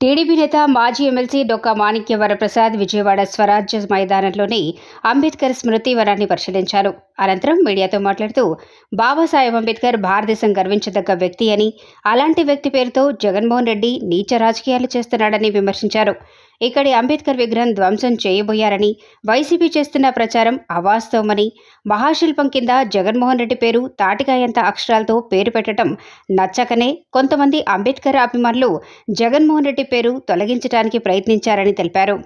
TDP నేత మాజీ MLC Dokka Manikya Varaprasad Vijayawada Swarajya మైదానంలోని అంబేద్కర్ స్మృతి వనాన్ని పరిశీలించారు. అనంతరం మీడియాతో మాట్లాడుతూ బాబాసాహెబ్ అంబేద్కర్ భారతదేశం గర్వించదగ్గ వ్యక్తి అని అలాంటి వ్యక్తి పేరుతో జగన్మోహన్ రెడ్డి నీచ రాజకీయాలు చేస్తున్నాడని విమర్శించారు. ఇక్కడి అంబేద్కర్ విగ్రహం ధ్వంసం చేయబోయారని వైసీపీ చేస్తున్న ప్రచారం అవాస్తవమని మహాశిల్పం కింద జగన్మోహన్ రెడ్డి పేరు తాటికాయంత అక్షరాలతో పేరు పెట్టడం నచ్చకనే కొంతమంది అంబేద్కర్ అభిమానులు జగన్మోహన్ రెడ్డి పేరు తొలగించడానికి ప్రయత్నించారని తెలిపారు.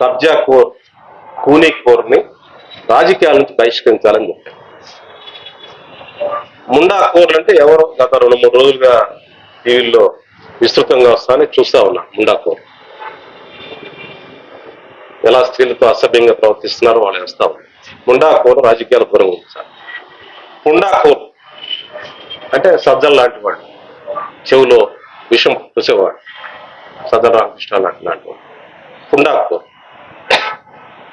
కబ్జా కోర్ కూనీ కోర్ని రాజకీయాల నుంచి బహిష్కరించాలని చెప్పారు. ముండా కోర్లు అంటే ఎవరు గత రెండు మూడు రోజులుగా టీవీల్లో విస్తృతంగా వస్తానని చూస్తా ఉన్నా ముండా కోర్లు ఎలా స్త్రీలతో అసభ్యంగా ప్రవర్తిస్తున్నారో వాళ్ళు వేస్తా ఉన్నారు ముండా కోర్ రాజకీయాల దూరంగా ఉంది సార్. పుండా కోర్ అంటే సజ్జన్ లాంటి వాడు. చెవులో విషం పూసేవాడు. సజ్జన రామకృష్ణ లాంటి లాంటి వాడు. పుండా కోర్.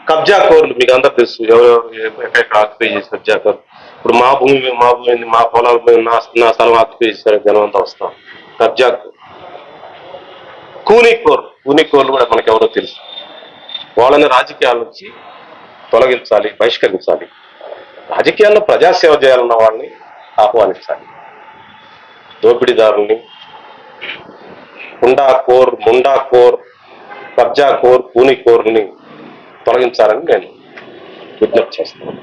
కబ్జా కోర్లు మీకు అందరు తెలుసు. ఎవరెవరు ఎక్కడెక్కడ ఆక్యుపై చేసి కబ్జా కోర్లు. ఇప్పుడు మా భూమి మా భూమి మా పొలాల మీద నా నా స్థలం ఆక్యుపై చేశారు జనం అంతా వస్తాం. కబ్జా కోర్. కూనీ కోర్. కూనీ కోర్లు కూడా మనకి ఎవరో తెలుసు. వాళ్ళని రాజకీయాల నుంచి తొలగించాలి బహిష్కరించాలి. రాజకీయాల్లో ప్రజాసేవ చేయాలన్న వాళ్ళని ఆహ్వానించాలి. దోపిడీదారుల్ని హుండా కోర్ ముండా కోర్ కబ్జా కోర్ కూని కోర్ని తొలగించాలని నేను విజ్ఞప్తి చేస్తున్నాను.